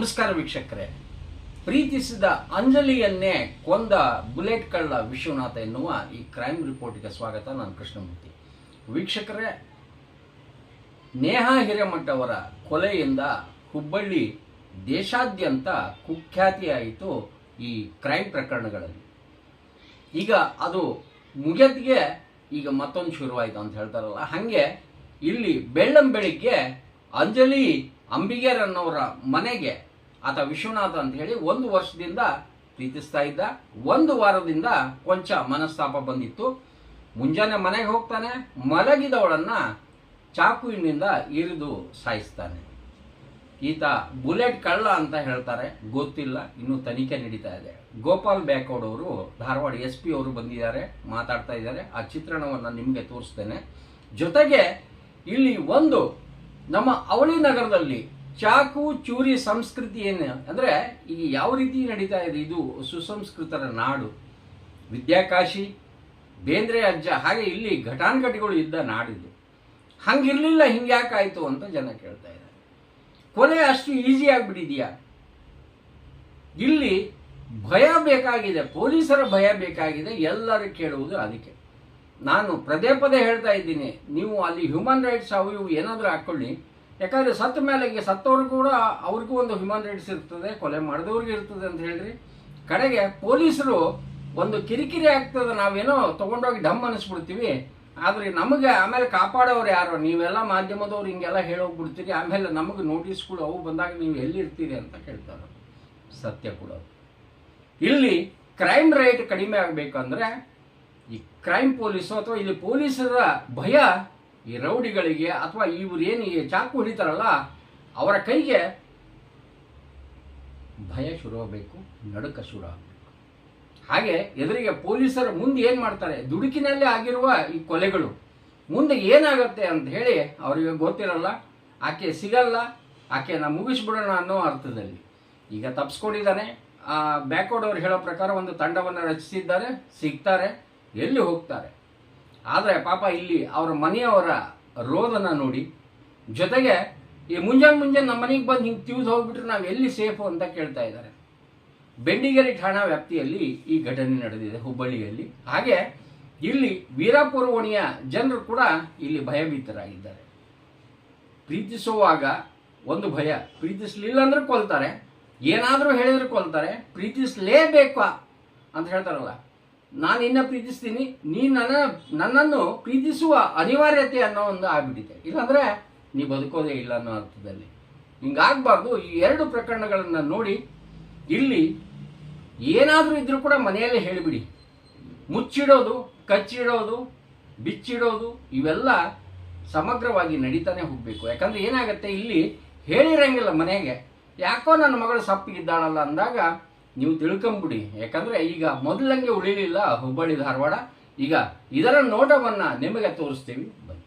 ನಮಸ್ಕಾರ ವೀಕ್ಷಕರೇ. ಪ್ರೀತಿಸಿದ ಅಂಜಲಿಯನ್ನೇ ಕೊಂದ ಬುಲೆಟ್ ಕಳ್ಳ ವಿಶ್ವನಾಥ ಎನ್ನುವ ಈ ಕ್ರೈಮ್ ರಿಪೋರ್ಟ್ಗೆ ಸ್ವಾಗತ. ನಾನು ಕೃಷ್ಣಮೂರ್ತಿ. ವೀಕ್ಷಕರೇ, ನೇಹಾ ಹಿರೇಮಠ ಅವರ ಕೊಲೆಯಿಂದ ಹುಬ್ಬಳ್ಳಿ ದೇಶಾದ್ಯಂತ ಕುಖ್ಯಾತಿಯಾಯಿತು ಈ ಕ್ರೈಮ್ ಪ್ರಕರಣಗಳಲ್ಲಿ. ಈಗ ಅದು ಮುಗಿಯದ್ಗೆ ಈಗ ಮತ್ತೊಂದು ಶುರುವಾಯಿತು ಅಂತ ಹೇಳ್ತಾರಲ್ಲ, ಹಾಗೆ ಇಲ್ಲಿ ಬೆಳ್ಳಂ ಬೆಳಿಗ್ಗೆ ಅಂಜಲಿ ಅಂಬಿಗೇರ್ ಅನ್ನೋರ ಮನೆಗೆ ಆತ ವಿಶ್ವನಾಥ ಅಂತ ಹೇಳಿ ಒಂದು ವರ್ಷದಿಂದ ಪ್ರೀತಿಸ್ತಾ ಇದ್ದ. ಒಂದು ವಾರದಿಂದ ಕೊಂಚ ಮನಸ್ತಾಪ ಬಂದಿತ್ತು. ಮುಂಜಾನೆ ಮನೆಗೆ ಹೋಗ್ತಾನೆ, ಮಲಗಿದವಳನ್ನ ಚಾಕುವಿನಿಂದ ಇರಿದು ಸಾಯಿಸ್ತಾನೆ. ಈತ ಬುಲೆಟ್ ಕಳ್ಳ ಅಂತ ಹೇಳ್ತಾರೆ, ಗೊತ್ತಿಲ್ಲ, ಇನ್ನು ತನಿಖೆ ನಡೀತಾ ಇದೆ. ಗೋಪಾಲ್ ಬ್ಯಾಕೋಡ್ ಅವರು ಧಾರವಾಡ ಎಸ್ ಪಿ ಅವರು ಬಂದಿದ್ದಾರೆ, ಮಾತಾಡ್ತಾ ಇದ್ದಾರೆ. ಆ ಚಿತ್ರಣವನ್ನು ನಿಮಗೆ ತೋರಿಸ್ತೇನೆ. ಜೊತೆಗೆ ಇಲ್ಲಿ ಒಂದು ನಮ್ಮ ಅವಳಿ ನಗರದಲ್ಲಿ ಚಾಕು, ಚೂರಿ ಸಂಸ್ಕೃತಿ ಏನು ಅಂದರೆ ಈಗ ಯಾವ ರೀತಿ ನಡೀತಾ ಇದೆ? ಇದು ಸುಸಂಸ್ಕೃತರ ನಾಡು. ವಿದ್ಯಾಕಾಶಿ, ಬೇಂದ್ರೆ ಅಜ್ಜ, ಹಾಗೆ ಇಲ್ಲಿ ಘಟಾನುಘಟಿಗಳು ಇದ್ದ ನಾಡಿದು ಹಂಗಿರಲಿಲ್ಲ ಹಿಂಗ್ಯಾಕಾಯಿತು ಅಂತ ಜನ ಕೇಳ್ತಾ ಇದ್ದಾರೆ. ಕೊನೆ ಅಷ್ಟು ಈಸಿ ಆಗಿಬಿಟ್ಟಿದೆಯಾ? ಇಲ್ಲಿ ಭಯ ಬೇಕಾಗಿದೆ, ಪೊಲೀಸರ ಭಯ ಬೇಕಾಗಿದೆ, ಎಲ್ಲರೂ ಕೇಳುವುದು ಅದಕ್ಕೆ. ನಾನು ಪದೇ ಪದೇ ಹೇಳ್ತಾ ಇದ್ದೀನಿ, ನೀವು ಅಲ್ಲಿ ಹ್ಯೂಮನ್ ರೈಟ್ಸ್ ಅವು ಇವು ಏನಾದರೂ ಹಾಕ್ಕೊಳ್ಳಿ. ಯಾಕಂದರೆ ಸತ್ತ ಮೇಲೆ ಈಗ ಸತ್ತವ್ರು ಕೂಡ ಅವ್ರಿಗೂ ಒಂದು ಹ್ಯೂಮನ್ ರೈಟ್ಸ್ ಇರ್ತದೆ, ಕೊಲೆ ಮಾಡಿದವ್ರಿಗೆ ಇರ್ತದೆ ಅಂತ ಹೇಳ್ರಿ. ಕಡೆಗೆ ಪೊಲೀಸರು ಒಂದು ಕಿರಿಕಿರಿ ಆಗ್ತದೆ, ನಾವೇನೋ ತೊಗೊಂಡೋಗಿ ಡಮ್ ಅನಿಸ್ಬಿಡ್ತೀವಿ. ಆದರೆ ನಮಗೆ ಆಮೇಲೆ ಕಾಪಾಡೋರು ಯಾರು? ನೀವೆಲ್ಲ ಮಾಧ್ಯಮದವ್ರು ಹಿಂಗೆಲ್ಲ ಹೇಳೋಗ್ಬಿಡ್ತೀರಿ. ಆಮೇಲೆ ನಮಗೆ ನೋಟಿಸ್ಗಳು ಅವು ಬಂದಾಗ ನೀವು ಎಲ್ಲಿರ್ತೀರಿ ಅಂತ ಕೇಳ್ತಾರೆ. ಸತ್ಯ ಕೂಡ. ಇಲ್ಲಿ ಕ್ರೈಮ್ ರೇಟ್ ಕಡಿಮೆ ಆಗಬೇಕಂದ್ರೆ ಈ ಕ್ರೈಮ್ ಪೊಲೀಸು ಅಥವಾ ಇಲ್ಲಿ ಪೊಲೀಸರ ಭಯ ಈ ರೌಡಿಗಳಿಗೆ ಅಥವಾ ಇವ್ರು ಏನು ಈ ಚಾಕು ಹಿಡಿತಾರಲ್ಲ, ಅವರ ಕೈಗೆ ಭಯ ಶುರುವಾಗಬೇಕು ನಡುಕ ಶುರು ಆಗಬೇಕು. ಹಾಗೆ ಎದುರಿಗೆ ಪೊಲೀಸರು ಮುಂದೆ ಏನು ಮಾಡ್ತಾರೆ? ದುಡುಕಿನಲ್ಲೇ ಆಗಿರುವ ಈ ಕೊಲೆಗಳು. ಮುಂದೆ ಏನಾಗುತ್ತೆ ಅಂತ ಹೇಳಿ ಅವರಿಗೆ ಗೊತ್ತಿರಲ್ಲ, ಆಕೆ ಸಿಗಲ್ಲ ಆಕೆನ ಮುಗಿಸ್ಬಿಡೋಣ ಅನ್ನೋ ಅರ್ಥದಲ್ಲಿ. ಈಗ ತಪ್ಪಿಸ್ಕೊಂಡಿದ್ದಾನೆ ಆ ಬ್ಯಾಕ್ವರ್ಡ್ ಅವ್ರು ಹೇಳೋ ಪ್ರಕಾರ ಒಂದು ತಂಡವನ್ನು ರಚಿಸಿದ್ದಾರೆ, ಸಿಗ್ತಾರೆ, ಎಲ್ಲಿ ಹೋಗ್ತಾರೆ? ಆದರೆ ಪಾಪ ಇಲ್ಲಿ ಅವರ ಮನೆಯವರ ರೋದನ ನೋಡಿ ಜೊತೆಗೆ ಈ ಮುಂಜಾನೆ ಮುಂಜಾನೆ ನಮ್ಮ ಮನೆಗೆ ಬಂದು ಹಿಂಗೆ ತಿವಿದು ಹೋಗ್ಬಿಟ್ರೆ ನಾವು ಎಲ್ಲಿ ಸೇಫು ಅಂತ ಕೇಳ್ತಾ ಇದ್ದಾರೆ. ಬೆಂಡಿಗೇರಿ ಠಾಣಾ ವ್ಯಾಪ್ತಿಯಲ್ಲಿ ಈ ಘಟನೆ ನಡೆದಿದೆ ಹುಬ್ಬಳ್ಳಿಯಲ್ಲಿ. ಹಾಗೆ ಇಲ್ಲಿ ವೀರಾಪುರ ಓಣಿಯ ಜನರು ಕೂಡ ಇಲ್ಲಿ ಭಯಭೀತರಾಗಿದ್ದಾರೆ. ಪ್ರೀತಿಸುವಾಗ ಒಂದು ಭಯ, ಪ್ರೀತಿಸ್ಲಿಲ್ಲ ಅಂದ್ರೆ ಕೊಲ್ತಾರೆ. ಏನಾದರೂ ಹೇಳಿದ್ರೆ ಕೊಲ್ತಾರೆ, ಪ್ರೀತಿಸ್ಲೇಬೇಕಾ ಅಂತ ಹೇಳ್ತಾರಲ್ಲ. ನಾನು ಇನ್ನ ಪ್ರೀತಿಸ್ತೀನಿ, ನೀ ನನ್ನ, ನನ್ನನ್ನು ಪ್ರೀತಿಸುವ ಅನಿವಾರ್ಯತೆ ಅನ್ನೋ ಒಂದು ಆಗ್ಬಿಟ್ಟಿದೆ. ಇಲ್ಲಾಂದ್ರೆ ನೀ ಬದುಕೋದೇ ಇಲ್ಲ ಅನ್ನೋ ಅರ್ಥದಲ್ಲಿ. ಹಿಂಗಾಗಬಾರ್ದು, ಈ ಎರಡು ಪ್ರಕರಣಗಳನ್ನು ನೋಡಿ, ಇಲ್ಲಿ ಏನಾದರೂ ಇದ್ರೂ ಕೂಡ ಮನೆಯಲ್ಲೇ ಹೇಳಿಬಿಡಿ. ಮುಚ್ಚಿಡೋದು, ಕಚ್ಚಿಡೋದು, ಬಿಚ್ಚಿಡೋದು, ಇವೆಲ್ಲ ಸಮಗ್ರವಾಗಿ ನಡೀತಾನೆ ಹೋಗಬೇಕು. ಯಾಕಂದ್ರೆ ಏನಾಗುತ್ತೆ, ಇಲ್ಲಿ ಹೇಳಿರಂಗಿಲ್ಲ ಮನೆಗೆ. ಯಾಕೋ ನನ್ನ ಮಗಳು ಸಪ್ಪಿಗಿದ್ದಾಳಲ್ಲ ಅಂದಾಗ ನೀವು ತಿಳ್ಕೊಂಬಿಡಿ. ಯಾಕಂದ್ರೆ ಈಗ ಮೊದಲಂಗೆ ಉಳಿಲಿಲ್ಲ ಹುಬ್ಬಳ್ಳಿ ಧಾರವಾಡ. ಈಗ ಇದರ ನೋಟವನ್ನ ನಿಮಗೆ ತೋರಿಸ್ತೀವಿ. ಬನ್ನಿ.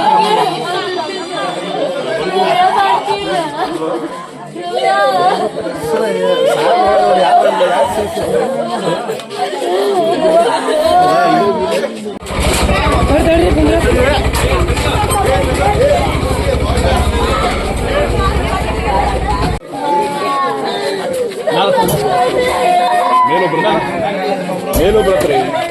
Melo Brotri. Melo Brotri.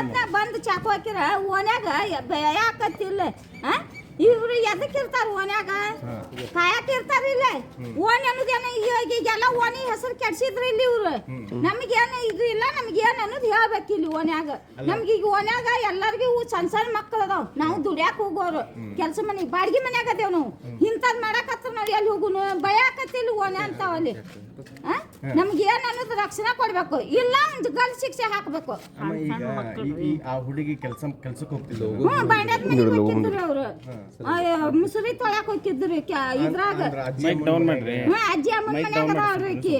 ಹೊತ್ನಾಗ ಬಂದು ಚಾಕು ಹಾಕಿರ ಓನ್ಯಾಗ ಭಯ ಹಾಕತ್ತಿಲ್ಲ ಇವ್ರು ಎದಕ್ಕೆ ಇರ್ತಾರ ಓನ್ಯಾಗ ಕಾಯಕ್ ಇರ್ತಾರ ಇಲ್ಲ? ಓಣಿ ಅನ್ನೋದೇನ ಈಗ ಈಗೆಲ್ಲ ಓನಿ ಹೆಸರು ಕೆಡ್ಸಿದ್ರ ಇಲ್ಲಿ ಇವ್ರು. ನಮ್ಗೇನು ಇದು ಇಲ್ಲ ನಮ್ಗೇನ್ ಅನ್ನೋದು ಹೇಳ್ಬೇಕು ಇಲ್ಲಿ ಓನ್ಯಾಗ ನಮ್ಗೆ ಈಗ ಓನ್ಯಾಗ ಎಲ್ಲರಿಗೂ ಸಣ್ಣ ಸಣ್ಣ ಮಕ್ಕಳು ಅದಾವ. ನಾವು ದುಡ್ಯಾಕ ಹೋಗೋರು. ಕೆಲಸ ಮನೆ ಬಾಡಿಗೆ ಮನ್ಯಾಗ ಅದೇವ್ ನಾವು. ಇಂಥದ್ ಮಾಡಕತ್ರ ನಾವು ಎಲ್ಲಿ ಹೋಗುನು? ಭಯ ಆಕತ್ತಿಲ್ಲ ಓನೆ ಅಂತಾವಲ್ಲಿ ಆ? ನಮ್ಗೆ ಏನ್ ಅನ್ನೋದು ರಕ್ಷಣೆ ಕೊಡ್ಬೇಕು. ಇಲ್ಲ ಒಂದು ಗಲ್ ಶಿಕ್ಷೆ ಹಾಕ್ಬೇಕು. ಅಮ್ಮ ಈಗ ಈ- ಈ ಆ ಹುಡುಗಿ ಕೆಲಸ ಕೆಲ್ಸಕ್ಕೆ ಹೋಗ್ತಿದ್ಲು. ಹ್ಞೂ ಬಾಂಡ್ಯಾದ ಮನೆಗೆ ಹೋಗಿದ್ರು ಅವ್ರು. ಆ, ಮುಸುರಿ ತೊಳ್ಯಾಕ ಹೋಗಿದ್ರು ಕ್ಯಾ- ಇದ್ರಾಗ. ಅಂದ್ರ ಅಜ್ಜಿ ಅಮ್ಮನ್ ಹ್ಞೂ ಅಜ್ಜಿ ಅಮ್ಮನ ಮನ್ಯಾಗ ಅದಾವ್ರಿ ಆಕಿ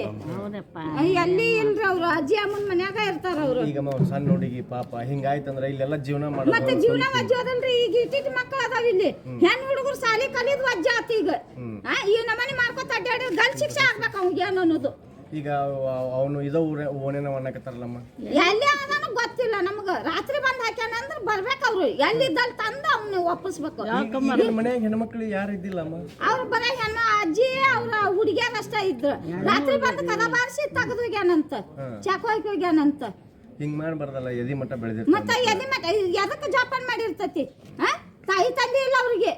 ಆ, ಎಲ್ಲಿ ಇಲ್ರಿ ಅವ್ರು ಅಜ್ಜಿ ಅಮ್ಮನ ಮನ್ಯಾಗ ಇರ್ತಾರೆ ಅವರು. ಈಗ ಅವ್ರ ಸಣ್ಣ ಹುಡುಗಿ ಪಾಪ ಹಿಂಗಾಯ್ತಂದ್ರೆ ಇಲ್ಲೆಲ್ಲ ಜೀವನ ಮಾಡೋದು ಮತ್ತೆ ಜೀವನ ವಜ್ಜೆ ಅದಲ್ರಿ ಈಗ ಇಟ್ಟಿಟ್ಟು ಮಕ್ಕಳು ಅದಾವ ಇಲ್ಲಿ. ಹೆಣ್ ಹುಡುಗರು ಸಾಲಿ ಕಲಿದ್ ವಜ್ಜೆ ಆತ ಈಗ. ಆ, ಈ ನಮನಿ ಮಾಡ್ಕೊತ ಅಡ್ಡಾಡಿ ಗಲ್ ಶಿಕ್ಷೆ ಆಗ್ಬೇಕು ಅವ್ನಿಗೆ ಏನು ಅನ್ನೋದು. ಈಗ ಅವನು ಇದೋ ಊರ ಓನೇನ ಅನ್ನಕತ್ತಾರಲ್ಲಮ್ಮ ಎಲ್ಲಿ ಅದಾನ ಗೊತ್ತಿಲ್ಲ ನಮಗ. ರಾತ್ರಿ ಬಂದ್ ಹಾಕ್ಯಾನ ಅಂದ್ರ ಬರ್ಬೇಕು ಅವ್ರು ಎಲ್ಲಿದ್ದಲ್ಲಿ ತಂದು ಅವ್ನ ಒಪ್ಪಿಸ್ಬೇಕು. ನಮ್ಮ ಮನ್ಯಾಗ ಹೆಣ್ಮಕ್ಳು ಯಾರು ಇದ್ದಿಲ್ಲಮ್ಮ? ಅವ್ರು ಬರ ಹೆಣ್ಣ ಅಜ್ಜಿ ಅವ್ರ ಹುಡುಗಿಯಾರ ಅಷ್ಟ ಇದ್ರು. ರಾತ್ರಿ ಬಂದು ಕದ ಬಾರಿಸಿ ತೆಗೆದು ಹೋಗ್ಯಾನಂತ. ಚಾಕು ಹಾಕಿ ಹೋಗ್ಯಾನಂತ. ಹಿಂಗ್ ಮಾಡ್ಬಾರ್ದಲ್ಲ ಎದಿ ಮಟ್ಟ ಬೆಳೆದಿರ್ತ ಮತ್ತ ಎದಿ ಮಠ ಎದಕ್ಕೆ ಜೋಪಾನ ಮಾಡಿರ್ತತಿ? ತಾಯಿ ತಂದೆ ಇಲ್ಲ ಅವ್ರಿಗೆ.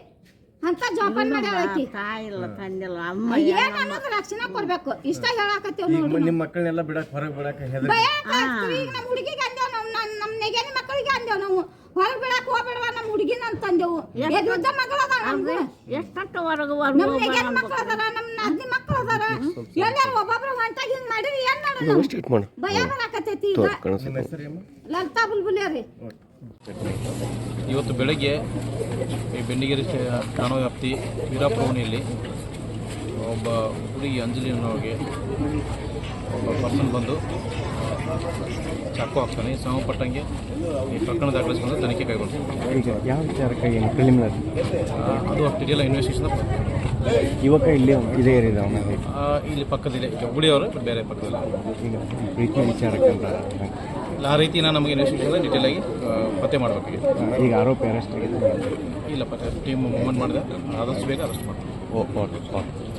ಅಂತ ಜೋಪಾನ ಮಾಡಿ ಆಕಿ ತಾಯಿಲ್ಲ ತಂದಿಲ್ಲ ಅಮ್ಮ ಏನ್ ಅನ್ನೋದು ರಕ್ಷಣೆ ಕೊಡ್ಬೇಕು. ಇಷ್ಟ ಹೇಳಾಕತ್ತೀವ್ ಈಗ ನೋಡ್ರಿ ನಿಮ್ಮ ಮಕ್ಕಳನ್ನೆಲ್ಲ ಬಿಡಕ್ ಹೊರಗೆ ಬಿಡಕ್ ಹೆದರಿ. ಭಯ ಆಗ್ತದ್ರಿ. ಈಗ ನಮ್ಮ ಹುಡುಗಿಗೆ ಅಂದೇವ್ ನಾವು ನಮ್ ನಮ್ಮ ನೆಗೆನ ಮಕ್ಕಳಿಗೆ ಅಂದೇವ್ ನಾವು. ಹೊರಗೆ ಬಿಡಕ್ ಹೋಗ್ಬೇಡವ ನಮ್ಮ ಹುಡುಗಿನ ಅಂತಂದೇವು ಮಗಳ ಮಗಳದ ನಮ್ಗೆ ಎಷ್ಟಂತ ಹೊರಗೆ ನಮ್ಮ ನೆಗೆನ ಮಕ್ಕಳು ಅದಾರ ನಮ್ಮ ನಾದ್ನಿ ಮಕ್ಕಳು ಅದಾರ. ಎಲ್ಲಾರು ಒಬ್ಬೊಬ್ರು ಹೊಂಟಾಗಿ ಹಿಂಗ್ ಮಾಡಿರಿ ಏನ್ ಮಾಡೋಣ ಭಯ ಬರಾಕತ್ತೈತಿ ಈಗ. ನಿಮ್ಮ ಹೆಸರು ಅಮ್ಮ ಲಲಿತಾ ಬುಲ್ಬುಲಿಯ ರೀ ಇವತ್ತು ಬೆಳಗ್ಗೆ ಈ ಬೆಂಡಿಗೇರಿ ಠಾಣ ವ್ಯಾಪ್ತಿ ವೀರಾಪುರವಣಿಯಲ್ಲಿ ಒಬ್ಬ ಹುಡುಗಿ ಅಂಜಲಿ ಅನ್ನೋರಿಗೆ ಒಬ್ಬ ಪರ್ಸನ್ ಬಂದು ಚಾಕು ಹಾಕ್ತಾನೆ. ಸಂಬಂಧಪಟ್ಟಂಗೆ ಈ ಪ್ರಕರಣ ದಾಖಲಿಸಿಕೊಂಡು ತನಿಖೆ ಕೈಗೊಳ್ತಾರೆ ಈಗ ಯಾವ ವಿಚಾರಕ್ಕೆ ಏನು ಪ್ರಿಲಿಮಿನರಿ ಅದು ಅಷ್ಟಿದೆಯಲ್ಲ ಇನ್ವೆಸ್ಟಿಗೇಷನ್ ಯುವಕ ಇಲ್ಲಿ ಇದೇ ಇಲ್ಲಿ ಪಕ್ಕದಲ್ಲಿ ಈಗ ಹುಡಿಯವರು ಬೇರೆ ಪಕ್ಕದಲ್ಲಿ ಈಗ ಪ್ರೀತಿ ವಿಚಾರಕ್ಕೆ ಆ ರೀತಿ ನಾನು ನಮಗೆ ಇನ್ವೆಸ್ಟಿಗೇಷನ್ ಡಿಟೇಲ್ ಆಗಿ ಪತ್ತೆ ಮಾಡಬೇಕು ಈಗ ಆರೋಪಿ ಅರೆಸ್ಟ್ ಆಗಿದೆ ಇಲ್ಲ ಪತ್ತೆ ಟೀಮ್ ಮೂವ್ಮೆಂಟ್ ಮಾಡಿದೆ. ಆದಷ್ಟು ಬೇಗ ಅರೆಸ್ಟ್ ಮಾಡ್ತೀವಿ. Okay okay okay.